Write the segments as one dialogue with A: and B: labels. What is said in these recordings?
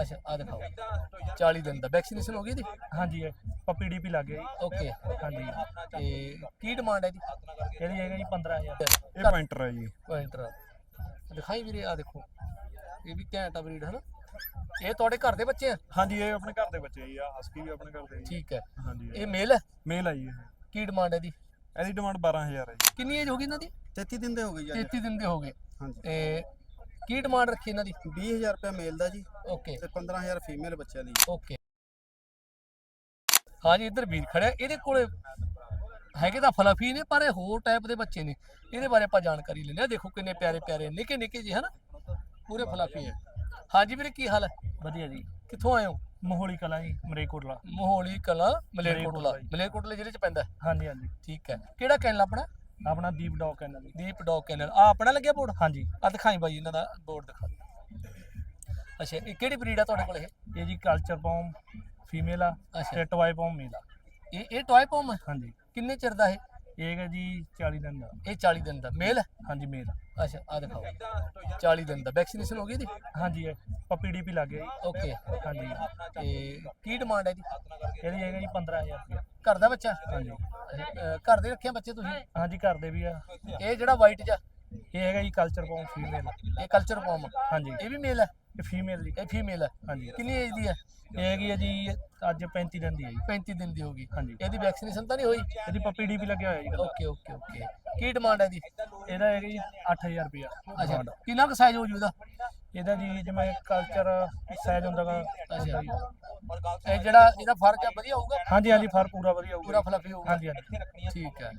A: ਅੱਛਾ ਆ ਦਿਖਾਓ। 40 ਦਿਨ ਦਾ। ਵੈਕਸੀਨੇਸ਼ਨ ਹੋ ਗਈ ਇਹਦੀ?
B: ਹਾਂਜੀ ਇਹ ਪੱਪੀ ਡੀਪੀ ਲੱਗ ਜੀ।
A: ਓਕੇ
B: ਹਾਂਜੀ।
A: ਤੇ ਕੀ ਡਿਮਾਂਡ ਹੈ ਜੀ
B: ਇਹਦੀ ਹੈਗਾ ਜੀ 15000
C: ਇਹ ਪੈਂਟਰ ਹੈ ਜੀ।
A: ਕੁਆਂਟਰ ਦਿਖਾਈ ਵੀਰੇ ਆ ਦੇਖੋ। ਇਹ ਵੀ ਘੈਂਟ ਆ ਬਰੀਡ ਹਨਾ? ਇਹ ਤੁਹਾਡੇ ਘਰ ਦੇ ਬੱਚੇ ਆ?
C: ਹਾਂਜੀ ਇਹ ਆਪਣੇ ਘਰ ਦੇ ਬੱਚੇ ਜੀ। ਆ ਹਸਕੀ ਵੀ ਆਪਣੇ ਘਰ ਦੇ ਜੀ।
A: ਠੀਕ ਹੈ।
C: ਹਾਂਜੀ
A: ਇਹ ਮੇਲ ਹੈ?
C: ਮੇਲ ਹੈ ਜੀ ਇਹ।
A: ਕੀ ਡਿਮਾਂਡ ਹੈ ਦੀ
C: ਇਹਦੀ ਡਿਮਾਂਡ 12000 ਹੈ ਜੀ।
A: ਕਿੰਨੀ ਏਜ ਹੋ ਗਈ ਇਹਨਾਂ ਦੀ?
D: 33 ਦਿਨ ਦੇ ਹੋ ਗਏ ਜੀ ਅੱਜ।
A: 33 ਦਿਨ ਦੇ ਹੋ ਗਏ।
D: ਹਾਂਜੀ।
A: ਤੇ ਕੀ ਡਿਮਾਂਡ ਰੱਖੀ ਇਹਨਾਂ ਦੀ?
D: 20000 ਰੁਪਏ ਮੇਲ ਦਾ ਜੀ
A: ਓਕੇ
D: ਤੇ 15000 ਫੀਮੇਲ ਬੱਚਿਆਂ ਦੀ।
A: ਓਕੇ ਹਾਂਜੀ ਇੱਧਰ ਵੀਰ ਖੜਿਆ। ਇਹਦੇ ਕੋਲੇ ਹੈਗੇ ਤਾਂ ਫਲਫੀ ਨੇ ਪਰ ਇਹ ਹੋਰ ਟਾਈਪ ਦੇ ਬੱਚੇ ਨੇ। ਇਹਦੇ ਬਾਰੇ ਆਪਾਂ ਜਾਣਕਾਰੀ ਲੈਂਦੇ ਆ ਦੇਖੋ ਕਿੰਨੇ ਪਿਆਰੇ ਪਿਆਰੇ ਨਿੱਕੇ ਨਿੱਕੇ ਜੀ ਹਨਾ? ਪੂਰੇ ਫਲਫੀ ਹੈ। ਹਾਂਜੀ ਵੀਰੇ ਕੀ ਹਾਲ ਹੈ?
B: ਵਧੀਆ ਜੀ।
A: ਕਿੱਥੋਂ ਆਏ ਹੋ?
B: ਮੋਹਲੀ ਕਲਾਂ ਜੀ ਮਰੇਕੋਟਲਾ
A: ਮੋਹਲੀ ਕਲਾ ਮਲੇਰਕੋਟਲਾ।
B: ਮਲੇਰਕੋਟਲਾ ਜੀ।
A: ਮਲੇਰਕੋਟਲੇ ਜ਼ਿਲ੍ਹੇ ਚ ਪੈਂਦਾ ਹੈ।
B: ਹਾਂਜੀ ਹਾਂਜੀ।
A: ਠੀਕ ਹੈ। ਕਿਹੜਾ ਕੈਨਲ ਆਪਣਾ?
B: ਆਪਣਾ Deep dog kennel
A: Deep dog kennel ਆ ਆਪਣਾ ਲੱਗਿਆ ਬੋਰਡ
B: ਹਾਂਜੀ।
A: ਆ ਦਿਖਾਈ ਬਾਈ ਇਹਨਾਂ ਦਾ ਬੋਰਡ ਦਿਖਾ ਅੱਛਾ ਇਹ ਕਿਹੜੀ ਬਰੀਡ ਆ ਤੁਹਾਡੇ ਕੋਲ ਇਹ?
B: ਇਹ ਜੀ ਕਲਚਰ ਪੌਮ ਫੀਮੇਲ ਆ
A: ਅੱਛਾ।
B: ਤੇ ਪੌਮ ਮੇਲ। ਆ
A: ਇਹ ਇਹ ਟੌਏ ਪੋਮ
B: ਹਾਂਜੀ।
A: ਕਿੰਨੇ ਚਿਰ ਦਾ ਇਹ?
B: ਇਹ ਹੈਗਾ ਜੀ 40 ਦਿਨ ਦਾ।
A: ਇਹ 40 ਦਿਨ ਦਾ। ਮੇਲ?
B: ਹਾਂਜੀ ਮੇਲ।
A: ਅੱਛਾ ਆ ਦਿਖਾਓ। 40 ਦਿਨ ਦਾ। ਵੈਕਸੀਨੇਸ਼ਨ ਹੋ ਗਈ ਇਹਦੀ?
B: ਹਾਂਜੀ ਪੱਪੀ ਡੀਪੀ ਲੱਗ ਗਿਆ
A: ਓਕੇ
B: ਹਾਂਜੀ।
A: ਤੇ ਕੀ ਡਿਮਾਂਡ ਹੈ ਜੀ
B: ਇਹਦੀ ਹੈਗਾ ਜੀ 15000 ਰੁਪਏ
A: ਘਰ ਦਾ ਬੱਚਾ?
B: ਹਾਂਜੀ।
A: ਘਰ ਦੇ ਰੱਖਿਆ ਬੱਚੇ ਤੁਸੀਂ?
B: ਹਾਂਜੀ ਘਰ ਦੇ ਵੀ ਆ।
A: ਇਹ ਜਿਹੜਾ ਵਾਈਟ ਜਾ
B: ਇਹ ਹੈਗਾ ਜੀ ਕਲਚਰ ਪੌਮ ਫੀਮੇਲ
A: ਇਹ ਕਲਚਰ ਪੋਮ
B: ਹਾਂਜੀ।
A: ਇਹ ਵੀ ਮੇਲ ਹੈ?
B: ਇਹ ਫੀਮੇਲ ਜੀ।
A: ਇਹ ਫੀਮੇਲ ਹੈ
B: ਹਾਂਜੀ।
A: ਕਿੰਨੀ ਏਜ ਦੀ ਹੈ
B: ਇਹ ਹੈਗੀ ਹੈ ਜੀ ਅੱਜ 35 ਦਿਨ ਦੀ ਹੈ ਜੀ।
A: 35 ਦਿਨ ਦੀ ਹੋਗੀ
B: ਹਾਂਜੀ।
A: ਇਹਦੀ ਵੈਕਸੀਨੇਸ਼ਨ ਤਾਂ ਨਹੀਂ ਹੋਈ?
B: ਇਹਦੀ ਪੱਪੀ ਡੀਪੀ ਲੱਗਿਆ ਹੋਇਆ ਜੀ
A: ਓਕੇ ਓਕੇ ਓਕੇ ਕੀ ਡਿਮਾਂਡ ਹੈ ਦੀ
B: ਇਹਦਾ ਹੈਗਾ ਜੀ 8000 ਰੁਪਿਆ
A: ਅੱਛਾ। ਕਿੰਨਾ ਕੁ ਸਾਈਜ਼ ਹੋ ਜੂ ਇਹਦਾ
B: ਇਹਦਾ ਜੀ ਜਿਵੇਂ ਕਲਚਰ ਸਾਈਜ਼ ਹੁੰਦਾ ਗਾ
A: ਅੱਛਾ। ਇਹ ਜਿਹੜਾ ਇਹਦਾ ਫ਼ਰਕ ਆ ਵਧੀਆ ਹੋਊਗਾ?
B: ਹਾਂਜੀ ਹਾਂਜੀ ਫਰ ਪੂਰਾ ਵਧੀਆ ਹੋਊਗਾ
A: ਪੂਰਾ ਫਲਫੀ ਹੋਊਗਾ।
B: ਹਾਂਜੀ ਹਾਂਜੀ।
A: ਠੀਕ ਹੈ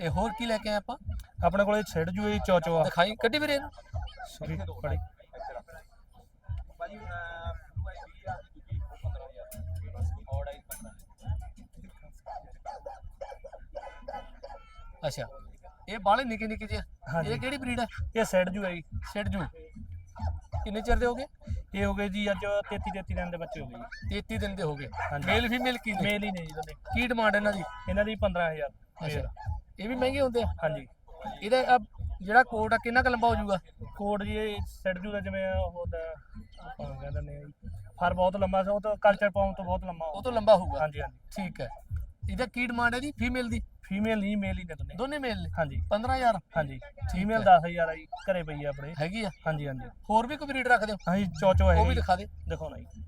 A: ਇਹ ਹੋਰ ਕੀ ਲੈ ਕੇ ਆਏ ਆਪਾਂ?
B: ਆਪਣੇ ਕੋਲੇ ਛਿੜ ਜੂ ਇਹ ਚੋਚੋ ਆ
A: ਦਿਖਾਈ। ਕੱਢੀ ਵੀਰੇ ਇਹਨੂੰ।
B: ਸੋਰੀ ਫੜੀ
A: ਅੱਛਾ ਇਹ ਬਾਲੇ ਨਿੱਕੇ ਨਿੱਕੇ ਜਿਹੇ ਆ।
B: ਹਾਂਜੀ।
A: ਇਹ ਕਿਹੜੀ ਬਰੀਡ ਹੈ
B: ਇਹ ਸਿੜ ਜੂ ਹੈ ਜੀ।
A: ਸਿੱਟ ਜੂ। ਕਿੰਨੇ ਚਿਰ ਦੇ ਹੋਗੇ
B: ਇਹ ਹੋ ਗਏ ਜੀ ਅੱਜ 33 33 ਦਿਨ ਦੇ ਬੱਚੇ ਹੋ ਗਏ ਜੀ।
A: 33 ਦਿਨ ਦੇ ਹੋਗੇ
B: ਹਾਂਜੀ।
A: ਮੇਲ ਫੀਮੇਲ ਕੀ ਨੇ?
B: ਮੇਲ ਹੀ ਨੇ ਜੀ ਦੋਨੇ।
A: ਕੀ ਡਿਮਾਂਡ ਇਹਨਾਂ ਦੀ?
B: ਇਹਨਾਂ ਦੀ 15000
A: ਅੱਛਾ। ਇਹ ਵੀ ਮਹਿੰਗੇ ਹੁੰਦੇ ਆ?
B: ਹਾਂਜੀ।
A: ਇਹਦਾ ਆਹ ਜਿਹੜਾ ਕੋਟ ਆ ਕਿੰਨਾ ਕੁ ਲੰਬਾ ਹੋ ਜਾਊਗਾ?
B: ਕੋਡ ਜੀ ਇਹ ਸਿੜ ਜੂ ਦਾ ਜਿਵੇਂ ਉਹ ਹੁੰਦਾ ਆਪਾਂ ਕਹਿੰਦੇ ਨੇ ਜੀ। ਫਰ ਬਹੁਤ ਲੰਮਾ ਸੀ ਉਹ ਤਾਂ ਕਲਚਰ ਪਾਉਣ ਤੋਂ ਬਹੁਤ ਲੰਮਾ
A: ਉਹ ਤੋਂ ਲੰਬਾ ਹੋਊਗਾ?
B: ਹਾਂਜੀ ਹਾਂਜੀ।
A: ਠੀਕ ਹੈ। ਇਹਦਾ ਕੀ ਡਿਮਾਂਡ ਹੈ ਦੀ ਫੀਮੇਲ ਦੀ?
B: ਫੀਮੇਲ ਨਹੀਂ ਮੇਲ ਹੀ ਨੇ ਦੋਨੇ।
A: ਦੋਨੇ ਮੇਲ ਨੇ?
B: ਹਾਂਜੀ।
A: 15000
B: ਹਾਂਜੀ। ਫੀਮੇਲ 10000 ਆ ਜੀ ਘਰੇ ਪਈ ਆ ਆਪਣੇ।
A: ਹੈਗੀ ਆ?
B: ਹਾਂਜੀ ਹਾਂਜੀ।
A: ਹੋਰ ਵੀ ਕੋਈ ਬਰੀਡ ਰੱਖਦੇ ਹੋ?
B: ਹਾਂਜੀ ਚੋਚੋ ਹੈ
A: ਉਹ ਵੀ ਦਿਖਾ ਦੇ।
B: ਦਿਖਾਉਣਾ ਜੀ।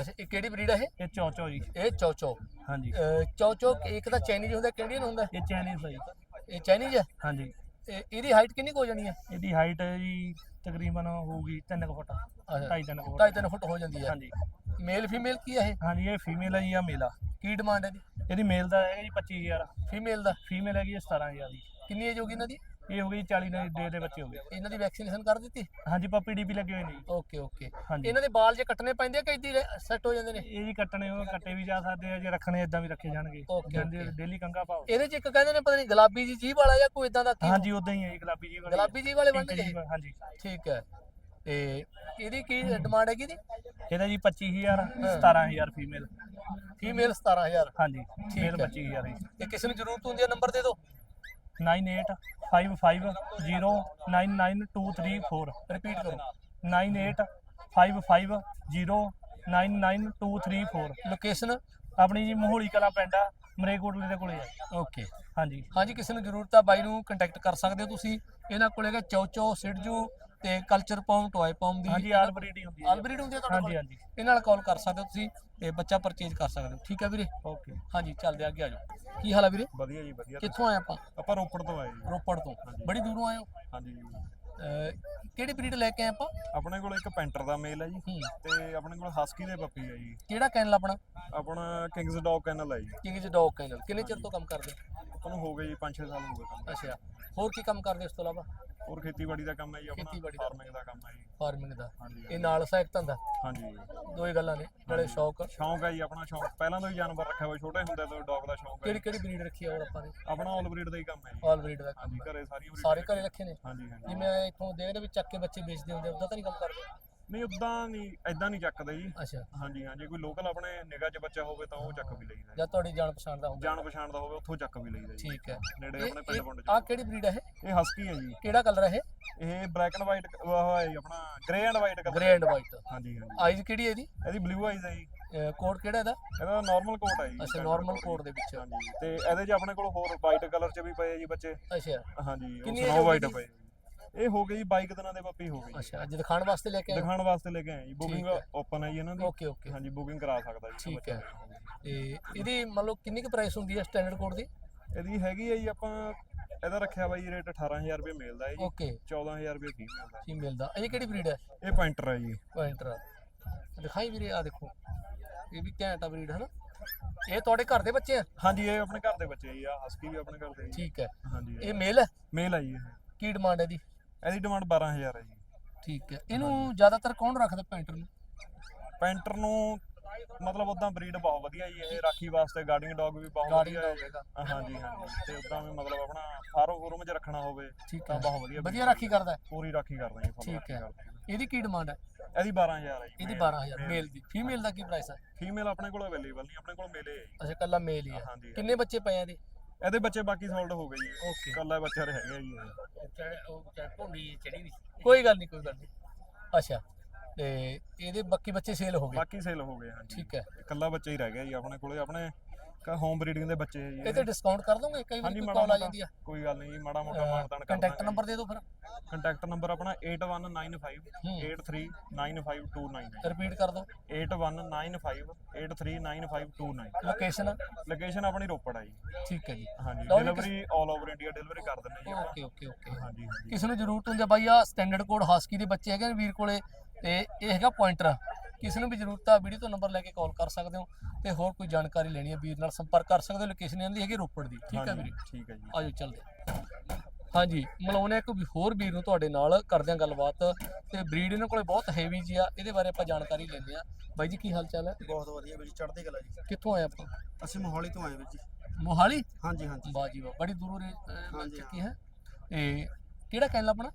A: ਅੱਛਾ ਇਹ ਕਿਹੜੀ ਬਰੀਡ ਹੈ ਇਹ?
B: ਇਹ ਚੋਚੋ ਜੀ।
A: ਇਹ ਚੌਚੋ
B: ਹਾਂਜੀ।
A: ਅਹ ਚੌਚੋ ਇੱਕ ਤਾਂ ਚਾਈਨੀਜ਼ ਹੁੰਦਾ ਕੈਂਡੀਅਨ ਹੁੰਦਾ?
B: ਇਹ ਚਾਈਨੀਜ਼ ਜੀ।
A: ਇਹ ਚਾਈਨੀਜ਼ ਹੈ
B: ਹਾਂਜੀ।
A: ਇਹ- ਇਹਦੀ ਹਾਈਟ ਕਿੰਨੀ ਕੁ ਹੋ ਜਾਣੀ ਹੈ
B: ਇਹਦੀ ਹਾਈਟ ਜੀ ਤਕਰੀਬਨ ਹੋਊਗੀ 3 ਫੁੱਟ
A: ਅੱਛਾ
B: 2.5 3 ਫੁੱਟ।
A: ਢਾਈ ਤਿੰਨ ਫੁੱਟ ਹੋ ਜਾਂਦੀ ਹੈ
B: ਹਾਂਜੀ।
A: ਮੇਲ ਫੀਮੇਲ ਕੀ ਹੈ ਇਹ?
B: ਹਾਂਜੀ ਇਹ ਫੀਮੇਲ ਹੈ ਜੀ ਆ ਮੇਲ। ਆ
A: ਕੀ ਡਿਮਾਂਡ ਹੈ ਦੀ
B: ਇਹਦੀ ਮੇਲ ਦਾ ਹੈਗਾ ਜੀ 25000
A: ਫੀਮੇਲ ਦਾ?
B: ਫੀਮੇਲ ਹੈਗੀ ਹੈ 17000 ਦੀ।
A: ਕਿੰਨੀ ਏਜ ਹੋਗੀ ਇਹਨਾਂ ਦੀ?
B: ਇਹ ਹੋ ਗਈ 40 ਦੇ ਦੇ ਦੇ ਬੱਚੇ ਹੋ ਗਏ।
A: ਇਹਨਾਂ ਦੀ ਵੈਕਸੀਨੇਸ਼ਨ ਕਰ ਦਿੱਤੀ?
B: ਹਾਂਜੀ ਪੱਪੀ ਡੀਪੀ ਲੱਗੇ ਹੋਏ ਨੇ ਜੀ।
A: Okay okay.
B: ਹਾਂਜੀ।
A: ਇਹਨਾਂ ਦੇ ਬਾਲ ਜੇ ਕੱਟਣੇ ਪੈਂਦੇ ਆ ਕਿ ਇਦਾਂ ਸੈੱਟ ਹੋ ਜਾਂਦੇ ਨੇ?
B: ਇਹ ਜੀ ਕੱਟਣੇ ਉਹ ਕੱਟੇ ਵੀ ਜਾ ਸਕਦੇ ਆ ਜੇ ਰੱਖਣੇ ਇਦਾਂ ਵੀ ਰੱਖੇ ਜਾਣਗੇ।
A: Okay,
B: ਜਾਂਦੇ
A: okay.
B: ਡੇਲੀ ਕੰਗਾ ਪਾਓ।
A: ਇਹਦੇ ਚ ਇੱਕ ਕਹਿੰਦੇ ਨੇ ਪਤਾ ਨਹੀਂ ਗੁਲਾਬੀ ਜੀ ਜੀਭ ਵਾਲਾ ਜਾਂ ਕੋਈ ਇਦਾਂ ਦਾ ਕੀ
B: ਹਾਂਜੀ ਉਦਾਂ ਹੀ ਹੈ ਜੀ ਗੁਲਾਬੀ ਜੀ ਵਾਲੀ।
A: ਗੁਲਾਬੀ ਜੀਭ ਵਾਲੇ ਬਣਨਗੇ
B: ਜੀ, ਹਾਂਜੀ।
A: ਠੀਕ ਹੈ। ਤੇ ਇਹਦੀ ਕੀ ਡਿਮਾਂਡ ਹੈਗੀ ਦੀ
B: ਇਹਦਾ ਜੀ 25000 17000 ਫੀਮੇਲ
A: ਫੀਮੇਲ 17000
B: ਹਾਂਜੀ ਮੇਲ
A: ਹੈ।
B: 25000 ਜੀ
A: ਤੇ ਕਿਸੇ ਨੂੰ ਜ਼ਰੂਰਤ ਹੁੰਦੀ ਹੈ ਨੰਬਰ ਦੇ ਦਿਓ।
B: 9855099234
A: ਰਿਪੀਟ ਕਰੋ।
B: 9855099234
A: ਲੋਕੇਸ਼ਨ
B: ਆਪਣੀ ਜੀ ਮੋਹਲੀ ਕਲਾ ਪਿੰਡ ਆ ਮਰੇਕੋਟਲੇ ਦੇ ਕੋਲੇ ਆ।
A: ਓਕੇ।
B: ਹਾਂਜੀ।
A: ਹਾਂਜੀ ਕਿਸੇ ਨੂੰ ਜ਼ਰੂਰਤ ਆ ਬਾਈ ਨੂੰ ਕੰਟੈਕਟ ਕਰ ਸਕਦੇ ਹੋ ਤੁਸੀਂ। ਇਹਨਾਂ ਕੋਲ ਹੈਗਾ ਚੌਚੋ ਸਿਡਜੂ ਤੇ ਕਲਚਰ ਪੌਮ ਟੋਏ ਪੌਮ ਦੀ
B: ਹਾਂਜੀ ਆਲ ਬਰੀਡੀ ਹੁੰਦੀ ਹੈ
A: ਆਲਬਰੀਡ ਹੁੰਦੀ ਹੈ ਤੁਹਾਡੇ
B: ਹਾਂਜੀ
A: ਕੋਲ?
B: ਹਾਂਜੀ
A: ਇਹਨਾਂ ਨਾਲ ਕਾਲ ਕਰ ਸਕਦੇ ਹੋ ਤੁਸੀਂ ਤੇ ਬੱਚਾ ਪਰਚੇਜ ਕਰ ਸਕਦੇ ਹੋ। ਠੀਕ ਹੈ ਵੀਰੇ?
B: ਓਕੇ
A: ਹਾਂਜੀ ਚੱਲਦੇ ਅੱਗੇ ਆ ਜਾਓ। ਕੀ ਹਾਲ ਆ ਵੀਰੇ?
C: ਵਧੀਆ ਜੀ ਵਧੀਆ।
A: ਕਿੱਥੋਂ ਆਏ ਆਪਾਂ?
C: ਆਪਾਂ ਰੋਪੜ ਤੋਂ ਆਏ ਜੀ।
A: ਰੋਪੜ ਤੋਂ। ਬੜੀ ਦੂਰੋਂ ਆਏ ਹੋ?
C: ਹਾਂਜੀ
A: ਅਹ ਕਿਹੜੀ ਬਰੀਡ ਲੈ ਕੇ ਆਏ ਆਪਾਂ?
C: ਆਪਣੇ ਕੋਲ ਇੱਕ ਪੈਂਟਰ ਦਾ ਮੇਲ ਹੈ ਜੀ
A: ਹੂੰ।
C: ਤੇ ਆਪਣੇ ਕੋਲ ਹਸਕੀ ਦੇ ਪੱਪੀ ਹੈ ਜੀ।
A: ਕਿਹੜਾ ਕੈਨਲ ਆਪਣਾ?
C: ਆਪਣਾ ਕਿੰਗਸ ਡੌਗ ਕੈਨਲ ਹੈ ਜੀ।
A: ਕਿੰਗਜ ਡੌਗ ਕੈਨਲ ਕਿੰਨੇ ਚਿਰ ਤੋਂ ਕੰਮ ਕਰਦੇ?
C: ਆਪਾਂ ਨੂੰ ਹੋ ਗਏ ਜੀ 5-6 ਸਾਲ ਹੋ ਗਏ ਕੰਮ।
A: ਅੱਛਾ। ਹੋਰ ਕੀ ਕੰਮ ਕਰਦੇ ਇਸ ਤੋਂ ਇਲਾਵਾ?
C: ਹੋਰ ਖੇਤੀਬਾੜੀ ਦਾ ਕੰਮ ਹੈ ਜੀ ਆਪਣਾ
A: ਖੇਤੀਬਾੜੀ ਦਾ।
C: ਫਾਰਮਿੰਗ ਦਾ ਕੰਮ ਹੈ ਜੀ।
A: ਫਾਰਮਿੰਗ ਦਾ।
C: ਹਾਂਜੀ
A: ਇਹ ਨਾਲ ਸਹਾਇਕ ਧੰਦਾ?
C: ਹਾਂਜੀ।
A: ਦੋਏ ਗੱਲਾਂ ਨੇ ਨਾਲੇ ਸ਼ੌਕ।
C: ਸ਼ੌਂਕ ਹੈ ਜੀ ਆਪਣਾ ਸ਼ੌਂਕ। ਪਹਿਲਾਂ ਤੋਂ ਹੀ ਜਾਨਵਰ ਰੱਖਿਆ ਹੋਇਆ ਛੋਟੇ ਹੁੰਦੇ ਤੋਂ ਡੌਗ ਦਾ ਸ਼ੌਂਕ ਹੈ
A: ਕਿਹੜੀ ਕਿਹੜੀ ਬਰੀਡ ਰੱਖੀ ਆ ਹੋਰ ਆਪਾਂ ਨੇ?
C: ਆਪਣਾ ਆਲ ਬਰੀਡ ਦਾ ਹੀ ਕੰਮ ਹੈ ਜੀ।
A: ਆਲ ਬਰੀਡ ਦਾ ਕੰਮ
C: ਹਾਂਜੀ ਘਰੇ ਸਾਰੀ breed
A: ਸਾਰੇ ਘਰੇ ਰੱਖੇ ਨੇ?
C: ਹਾਂਜੀ ਹਾਂਜੀ।
A: ਜਿਵੇਂ ਇੱਥੋਂ ਦੇਖਦੇ ਵੀ ਚੱਕ ਕੇ ਬੱਚੇ ਵੇਚਦੇ ਹੁੰਦੇ ਉਦਾਂ ਤਾਂ ਨਹੀਂ ਕੰਮ ਕਰਦੇ?
C: ਨਹੀਂ ਉਦਾਂ ਨਹੀਂ ਐਦਾਂ ਨਹੀਂ ਚੱਕਦੇ ਜੀ।
A: ਅੱਛਾ।
C: ਹਾਂਜੀ ਹਾਂ ਜੇ ਕੋਈ ਲੋਕਲ ਆਪਣੇ ਨਿਗਾਹ 'ਚ ਬੱਚਾ ਹੋਵੇ ਤਾਂ ਉਹ ਚੱਕ ਵੀ ਲਈਦਾ ਜੀ।
A: ਤੁਹਾਡੀ ਜਾਣ ਪਛਾਣ ਦਾ ਹੁੰਦਾ।
C: ਜਾਣ ਪਛਾਣ ਦਾ ਹੋਵੇ ਉੱਥੋਂ ਚੱਕ ਵੀ ਲਈਦਾ ਜੀ।
A: ਠੀਕ ਹੈ।
C: ਨੇੜੇ ਆਪਣੇ ਪਿੰਡ ਪੁੰਡ 'ਚ।
A: ਆ ਕਿਹੜੀ ਬਰੀਡ ਹੈ ਇਹ?
C: ਇਹ ਹਸਕੀ ਹੈ ਜੀ।
A: ਕਿਹੜਾ ਕਲਰ ਹੈ
C: ਇਹ? ਬਲੈਕ ਐਂਡ ਵਾਈਟ ਹੈ ਜੀ ਆਪਣਾ grey and white colour
A: grey and white
C: ਹਾਂਜੀ ਹਾਂਜੀ।
A: ਆਈਜ਼ ਕਿਹੜੀ ਹੈ ਇਹਦੀ?
C: ਇਹਦੀ ਬਲੂ ਆਈਜ਼ ਹੈ ਜੀ।
A: ਕੋਡ ਕਿਹੜਾ ਇਹਦਾ?
C: ਇਹਦਾ ਨਾਰਮਲ ਕੋਟ ਹੈ ਜੀ।
A: ਅੱਛਾ ਨਾਰਮਲ ਕੋਡ ਦੇ ਵਿੱਚ।
C: ਹਾਂਜੀ ਤੇ ਇਹਦੇ 'ਚ ਆਪਣੇ ਕੋਲ ਹੋਰ ਵਾਈਟ ਕਲਰ 'ਚ ਵੀ ਪਏ ਆ ਜੀ ਬੱਚੇ।
A: ਅੱਛਾ।
C: ਹਾਂਜੀ ਉਹ ਸਨੋ ਵਾਈਟ ਪਏ ਆ ਜੀ। ਇਹ ਹੋ ਗਈ 22 ਦਿਨਾਂ ਦੇ ਪੱਪੀ ਹੋ ਗਈ
A: ਅੱਛਾ ਅੱਜ ਦਿਖਾਉਣ ਵਾਸਤੇ ਲੈ ਕੇ ਆਏ
C: ਦਿਖਾਉਣ ਵਾਸਤੇ ਲੈ ਕੇ ਆਏ ਜੀ। ਬੁਕਿੰਗ। ਓਪਨ ਹੈ। ਜੀ ਇਹਨਾਂ ਦੀ।
A: Okay okay.
C: ਹਾਂਜੀ ਬੁਕਿੰਗ ਕਰਾ ਸਕਦਾ ਜੀ
A: ਠੀਕ। ਹੈ। ਤੇ ਇਹਦੀ ਮੰਨ ਲਓ ਕਿੰਨੀ ਕੁ ਪ੍ਰਾਈਸ ਹੁੰਦੀ ਹੈ ਸਟੈਂਡਰਡ ਕੋਡ ਦੀ?
C: ਇਹਦੀ ਹੈਗੀ ਹੈ ਜੀ ਆਪਾਂ ਇਹਦਾ ਰੱਖਿਆ ਬਾਈ ਰੇਟ 18000 ਰੁਪਏ ਮਿਲਦਾ ਹੈ ਜੀ।
A: ਓਕੇ।
C: 14000 ਰੁਪਏ ਫੀਮੇਲ ਦਾ
A: ਫੀਮੇਲ ਦਾ ਇਹ ਕਿਹੜੀ ਬਰੀਡ ਹੈ?
C: ਇਹ ਪੁਆਇੰਟਰ ਹੈ ਜੀ।
A: ਪੁਆਇੰਟਰ ਦਿਖਾਈ ਵੀਰੇ ਆ ਦੇਖੋ। ਇਹ ਵੀ ਘੈਂਟ ਬਰੀਡ ਹੈ ਨਾ ਇਹ ਤੁਹਾਡੇ ਘਰ ਦੇ ਬੱਚੇ ਆ?
C: ਹਾਂਜੀ ਇਹ ਆਪਣੇ ਘਰ ਦੇ ਬੱਚੇ ਆ ਹਸਕੀ ਵੀ ਆਪਣੇ ਘਰ ਦੇ
A: ਠੀਕ ਹੈ।
C: ਹਾਂਜੀ
A: ਇਹ ਮੇਲ ਹੈ?
C: ਮੇਲ ਹੈ ਜੀ।
A: ਕੀ ਡਿਮਾਂਡ ਹੈ ਦੀ
C: ਇਹਦੀ ਡਿਮਾਂਡ 12000 ਹੈ ਜੀ।
A: ਠੀਕ ਹੈ। ਇਹਨੂੰ ਜ਼ਿਆਦਾਤਰ ਕੌਣ ਰੱਖਦਾ ਪੈਂਟਰ ਨੂੰ?
C: ਪੈਂਟਰ ਨੂੰ ਮਤਲਬ ਉਦਾਂ ਬਰੀਡ ਬਹੁਤ ਵਧੀਆ ਜੀ ਇਹ ਰਾਖੀ ਵਾਸਤੇ ਗਾਰਡਿੰਗ ਡੌਗ ਵੀ ਬਹੁਤ ਵਧੀਆ
A: ਹੋਵੇਗਾ
C: ਹਾਂਜੀ ਹਾਂਜੀ। ਤੇ ਉਦਾਂ ਵੀ ਮਤਲਬ ਆਪਣਾ ਫਾਰਮ ਫੋਰਮ 'ਚ ਰੱਖਣਾ ਹੋਵੇ ਤਾਂ ਬਹੁਤ ਵਧੀਆ
A: ਵਧੀਆ ਰਾਖੀ ਕਰਦਾ।
C: ਪੂਰੀ ਰਾਖੀ ਕਰਦੇ ਜੀ
A: ਠੀਕ ਹੈ। ਇਹਦੀ ਕੀ ਡਿਮਾਂਡ ਹੈ?
C: ਇਹਦੀ 12000 ਹੈ ਜੀ
A: ਇਹਦੀ 12000 ਮੇਲ ਦੀ। ਫੀਮੇਲ ਦਾ ਕੀ ਪ੍ਰਾਈਸ ਹੈ?
C: ਫੀਮੇਲ ਆਪਣੇ ਕੋਲ ਅਵੇਲੇਬਲ ਨਹੀਂ ਆਪਣੇ ਕੋਲ ਮੇਲੇ ਹੈ
A: ਅੱਛਾ ਕੱਲਾ ਮੇਲ ਹੀ ਹੈ। ਕਿੰਨੇ ਬੱਚੇ ਪਏ ਆ ਇਹਦੇ?
C: ਇਹਦੇ ਬੱਚੇ ਬਾਕੀ ਸੋਲਡ ਹੋ ਗਏ ਜੀ।
A: ਓਕੇ
C: ਕੱਲਾ ਬੱਚਾ ਰਹਿ ਗਿਆ ਜੀ ਇਹ।
A: ਕੋਈ ਗੱਲ ਨਹੀਂ ਕੋਈ ਗੱਲ ਨਹੀਂ। ਅੱਛਾ ਤੇ ਇਹਦੇ ਬਾਕੀ ਬੱਚੇ ਸੇਲ ਹੋ ਗਏ?
C: ਬਾਕੀ ਸੇਲ ਹੋ ਗਏ ਹਾਂਜੀ।
A: ਠੀਕ ਹੈ।
C: ਇਕੱਲਾ ਬੱਚਾ ਹੀ ਰਹਿ ਗਿਆ ਜੀ ਆਪਣੇ ਕੋਲੇ ਆਪਣੇ ਹੋਮ ਬਰੀਡਿੰਗ ਦੇ ਬੱਚੇ ਹੈ ਜੀ
A: ਇਹ ਤੇ ਡਿਸਕਾਊਂਟ ਕਰ ਦੋਗੇ ਕਈ ਵਾਰ
C: ਹਾਂਜੀ
A: ਕੋਈ ਕਾਲ ਆ ਜਾਂਦੀ ਆ।
C: ਕੋਈ ਗੱਲ ਨਹੀਂ ਜੀ ਮਾੜਾ ਮੋਟਾ ਮਾਨਤਾਨ ਕਰ
A: ਕੰਟੈਕਟ ਨੰਬਰ ਦੇ ਦਿਓ ਫਿਰ।
C: ਕੰਟੈਕਟ ਨੰਬਰ ਆਪਣਾ 8195839529
A: ਰਿਪੀਟ ਕਰ ਦਿਓ।
C: 8195839529
A: ਲੋਕੇਸ਼ਨ
C: ਲੋਕੇਸ਼ਨ ਆਪਣੀ ਰੋਪੜ ਹੈ ਜੀ।
A: ਠੀਕ ਹੈ ਜੀ।
C: ਹਾਂਜੀ
A: ਲਓ ਜੀ,
C: ਡਿਲੀਵਰੀ 올 ਓਵਰ ਇੰਡੀਆ ਡਿਲੀਵਰੀ ਕਰ ਦਿੰਦੇ ਜੀ ਆਪਾਂ।
A: ਓਕੇ ਓਕੇ ਓਕੇ
C: ਹਾਂਜੀ ਹਾਂਜੀ।
A: ਕਿਸੇ ਨੂੰ ਜ਼ਰੂਰਤ ਹੁੰਦੀ ਆ ਬਾਈ ਆ ਸਟੈਂਡਰਡ ਕੋਡ ਹਾਸਕੀ ਦੇ ਬੱਚੇ ਹੈਗੇ ਨੇ ਵੀਰ ਕੋਲੇ ਤੇ ਇਹ ਹੈਗਾ ਪੁਆਇੰਟਰ ਕਿਸੇ ਨੂੰ ਵੀ ਜ਼ਰੂਰਤ ਆ ਵੀਡੀਓ ਤੋਂ ਨੰਬਰ ਲੈ ਕੇ ਕਾਲ ਕਰ ਸਕਦੇ ਹੋ ਤੇ ਹੋਰ ਕੋਈ ਜਾਣਕਾਰੀ ਲੈਣੀ ਹੈ ਵੀਰ ਨਾਲ ਸੰਪਰਕ ਕਰ ਸਕਦੇ ਹੋ ਲੋਕੇਸ਼ਨ ਇਹਨਾਂ ਦੀ ਹੈਗੀ ਰੋਪੜ ਦੀ ਠੀਕ ਹੈ ਵੀਰੇ?
C: ਠੀਕ ਹੈ ਜੀ।
A: ਆਜੋ ਚੱਲਦੇ ਹਾਂਜੀ ਮਿਲਾਉਣੇ ਇੱਕ ਵੀ ਹੋਰ ਵੀਰ ਨੂੰ ਤੁਹਾਡੇ ਨਾਲ ਕਰਦੇ ਹਾਂ ਗੱਲਬਾਤ ਤੇ ਬਰੀਡ ਇਹਨਾਂ ਕੋਲੇ ਬਹੁਤ ਹੈਵੀ ਜੀ ਆ ਇਹਦੇ ਬਾਰੇ ਆਪਾਂ ਜਾਣਕਾਰੀ ਲੈਂਦੇ ਆ ਬਾਈ ਜੀ ਕੀ ਹਾਲ ਚਾਲ ਹੈ?
D: ਬਹੁਤ ਵਧੀਆ ਵੀਰ ਜੀ ਚੜ੍ਹਦੀ ਕਲਾ ਜੀ।
A: ਕਿੱਥੋਂ ਆਏ ਆਪਾਂ?
D: ਅਸੀਂ ਮੋਹਾਲੀ ਤੋਂ ਆਏ ਵੀਰ ਜੀ।
A: ਮੋਹਾਲੀ?
D: ਹਾਂਜੀ ਹਾਂਜੀ।
A: ਬਾਜੀ ਵਾ ਬੜੀ ਦੂਰੋਂ ਰੇ ਚੁੱਕੀ ਹੈ। ਤੇ ਕਿਹੜਾ ਕੈਨਲ ਆਪਣਾ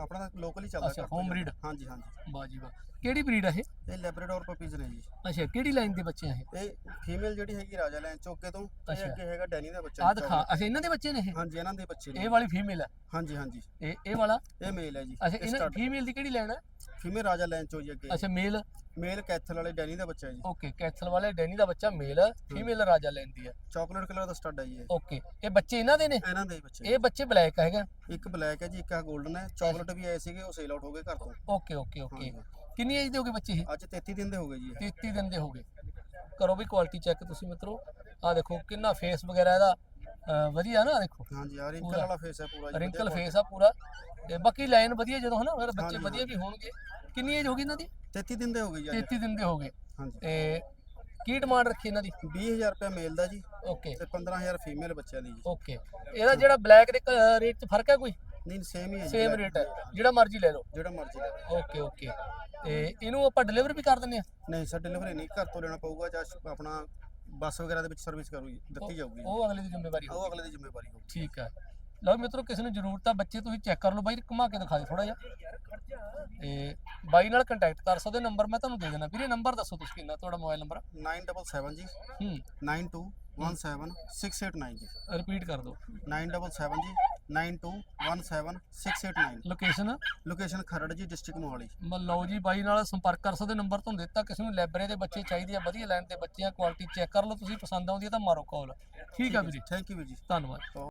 D: ਆਪਣਾ ਲੋਕਲ ਹੀ ਚੱਲਦਾ
A: ਅੱਛਾ,
D: ਘਰ ਤੋਂ
A: home breed?
D: ਜ਼ਿਆਦਾ। ਹਾਂਜੀ। ਹਾਂਜੀ
A: ਬਾਜੀ ਵਾ ਕਿਹੜੀ ਬਰੀਡ ਆ ਇਹ?
D: ਇਹ ਲੈਬਰਾਡੋਰ ਪਪੀਜ਼ ਨੇ ਜੀ।
A: ਅੱਛਾ ਕਿਹੜੀ ਲਾਈਨ ਦੇ ਬੱਚੇ ਆ ਇਹ?
D: ਇਹ ਫੀਮੇਲ ਜਿਹੜੀ ਹੈਗੀ ਰਾਜਾ ਲੈਣ ਚੌਕੇ ਤੋਂ
A: ਅੱਛਾ।
D: ਇਹ ਅੱਗੇ ਹੈਗਾ ਡੈਨੀ ਦਾ ਬੱਚਾ
A: ਆ
D: ਜੀ,
A: ਦਿਖਾ। ਅੱਛਾ ਇਹਨਾਂ ਦੇ ਬੱਚੇ ਨੇ ਇਹ?
D: ਹਾਂਜੀ ਇਹਨਾਂ ਦੇ ਬੱਚੇ ਨੇ।
A: ਇਹ ਵਾਲੀ ਫੀਮੇਲ ਹੈ
D: ਹਾਂਜੀ ਹਾਂਜੀ।
A: ਤੇ ਇਹ ਵਾਲਾ?
D: ਇਹ ਮੇਲ ਹੈ ਜੀ।
A: ਅੱਛਾ ਇਹਨਾਂ ਫੀਮੇਲ ਦੀ ਕਿਹੜੀ ਲਾਈਨ ਹੈ
D: ਫੀਮੇਲ ਰਾਜਾ ਲੈਣ ਚੋ ਅੱਗੇ।
A: ਅੱਛਾ ਮੇਲ?
D: ਮੇਲ ਕੈਥਲ ਵਾਲੇ ਡੈਨੀ ਦਾ ਬੱਚਾ ਜੀ।
A: ਓਕੇ ਕੈਥਲ ਵਾਲੇ ਡੈਨੀ ਦਾ ਬੱਚਾ ਮੇਲ ਫੀਮੇਲ ਰਾਜਾ ਲੈਂਦੀ ਹੈ
D: ਚਾਕਲੇਟ ਕਲਰ ਦਾ ਸਟੱਡ ਹੈ ਜੀ ਇਹ।
A: ਓਕੇ ਇਹ ਬੱਚੇ ਇਹਨਾਂ ਦੇ ਨੇ?
D: ਇਹਨਾਂ ਦੇ ਬੱਚੇ।
A: ਇਹ ਬੱਚੇ ਬਲੈਕ ਹੈਗਾ?
D: ਇੱਕ ਬਲੈਕ ਹੈ ਜੀ ਇੱਕ ਆ 골ਡਨ ਹੈ ਚਾਕਲੇਟ ਵੀ ਆਏ ਸੀਗੇ ਉਹ ਸੇਲ ਆਊਟ ਹੋ ਗਏ ਘਰ ਤੋਂ।
A: Okay okay okay. ਕਿੰਨੀ ਏਜ ਦੇ ਹੋਗੇ ਬੱਚੇ ਇਹ?
D: ਅੱਜ 33 ਦਿਨ ਦੇ ਹੋ ਗਏ ਜੀ ਇਹ।
A: 33 ਦਿਨ ਦੇ ਹੋਗੇ ਕਰੋ ਵੀ ਕੁਆਲਿਟੀ ਚੈੱਕ ਤੁਸੀਂ ਮਿੱਤਰੋ। ਆ ਦੇਖੋ ਕਿੰਨਾ ਫੇਸ ਵਗੈਰਾ ਇਹਦਾ। ਅਹ ਵਧੀਆ ਨਾ ਦੇਖੋ।
D: ਹਾਂਜੀ ਰਿੰਕਲ। ਵਾਲਾ ਫੇਸ ਹੈ ਪੂਰਾ ਜੀ
A: ਰਿੰਕਲ
D: ਵਧੀਆ
A: ਫੇਸ ਆ। ਪੂਰਾ। ਤੇ ਬਾਕੀ ਲਾਈਨ ਵਧੀਆ ਜਦੋਂ ਹਨਾ ਫਿਰ ਬੱਚੇ ਵਧੀਆ ਵੀ ਹੋਣਗੇ। ਕਿੰਨੀ ਏਜ ਹੋਗੀ ਇਹਨਾਂ ਦੀ?
D: 33 ਦਿਨ ਦੇ ਹੋ ਗਏ ਜੀ ਅੱਜ।
A: 33 ਦਿਨ ਦੇ ਹੋਗੇ
D: ਹਾਂਜੀ।
A: ਤੇ ਕੀ ਡਿਮਾਂਡ ਰੱਖੀ ਇਹਨਾਂ ਦੀ?
D: 20000 ਰੁਪਏ ਮੇਲ ਦਾ ਜੀ।
A: ਓਕੇ
D: ਤੇ 15000 ਫੀਮੇਲ ਬੱਚਿਆਂ ਦੀ ਜੀ।
A: ਓਕੇ ਇਹਦਾ ਜਿਹੜਾ ਬਲੈਕ ਦੇ ਰੇਟ 'ਚ ਫ਼ਰਕ ਹੈ ਕੋਈ?
D: ਨਹੀਂ ਸੇਮ ਹੀ ਹੈ
A: ਸੇਮ ਰੇਟ ਹੈ। ਜਿਹੜਾ ਮਰਜ਼ੀ ਲੈ ਲਓ।
D: ਜਿਹੜਾ ਮਰਜ਼ੀ ਲੈ ਲਓ।
A: ਓਕੇ ਓਕੇ ਤੇ ਇਹਨੂੰ ਆਪਾਂ ਡਿਲੀਵਰ ਵੀ ਕਰ ਦਿੰਦੇ ਆ
D: ਨਹੀਂ ਸਰ ਡਿਲੀਵਰੀ ਨਹੀਂ। ਘਰ ਤੋਂ ਲੈਣਾ ਪਊਗਾ ਜਾਂ ਆਪਣਾ ਬੱਸ ਵਗੈਰਾ ਦੇ ਵਿੱਚ ਸਰਵਿਸ ਕਰੂਗੀ ਦਿੱਤੀ ਜਾਊਗੀ।
A: ਉਹ ਅਗਲੇ ਦੀ ਜ਼ਿੰਮੇਵਾਰੀ ਹੋਊ
D: ਉਹ ਅਗਲੇ ਦੀ ਜ਼ਿੰਮੇਵਾਰੀ ਹੋਊਗੀ।
A: ਠੀਕ ਹੈ ਲਓ ਮਿੱਤਰੋ ਕਿਸੇ ਨੂੰ ਜ਼ਰੂਰਤ ਆ ਬੱਚੇ ਤੁਸੀਂ ਚੈੱਕ ਕਰ ਲਓ ਬਾਈ ਘੁਮਾ ਕੇ ਦਿਖਾ ਦੇ ਥੋੜਾ ਜਿਹਾ। ਤੇ ਬਾਈ ਨਾਲ ਕੰਟੈਕਟ ਕਰ ਸਕਦੇ ਨੰਬਰ ਮੈਂ ਤੁਹਾਨੂੰ ਦੇ ਦੇਣਾ ਵੀਰੇ ਨੰਬਰ ਦੱਸੋ ਤੁਸੀਂ ਕਿੰਨਾ ਤੁਹਾਡਾ ਮੋਬਾਈਲ ਨੰਬਰ
D: 977 ਜੀ।
A: ਹੂੰ।
D: 9217 ਜੀ।
A: ਰਿਪੀਟ ਕਰ ਦਿਓ।
D: 977 ਜੀ। 9217
A: ਲੋਕੇਸ਼ਨ
D: ਲੋਕੇਸ਼ਨ ਖਰੜ ਜੀ ਡਿਸਟ੍ਰਿਕਟ ਮੋਹਾਲੀ
A: ਲਓ ਜੀ ਬਾਈ ਨਾਲ ਸੰਪਰਕ ਕਰ ਸਕਦੇ ਨੰਬਰ ਤੁਹਾਨੂੰ ਦਿੱਤਾ ਕਿਸੇ ਨੂੰ ਲਾਇਬ੍ਰੇਰੀ ਦੇ ਬੱਚੇ ਚਾਹੀਦੇ ਆ ਵਧੀਆ ਲਾਈਨ ਦੇ ਬੱਚੇ ਆ ਕੁਆਲਿਟੀ ਚੈੱਕ ਕਰ ਲਓ ਤੁਸੀਂ ਪਸੰਦ ਆਉਂਦੀ ਹੈ ਤਾਂ ਮਾਰੋ ਕਾਲ ਠੀਕ ਆ ਵੀਰੇ
D: ਥੈਂਕ ਯੂ ਜੀ
A: ਧੰਨਵਾਦ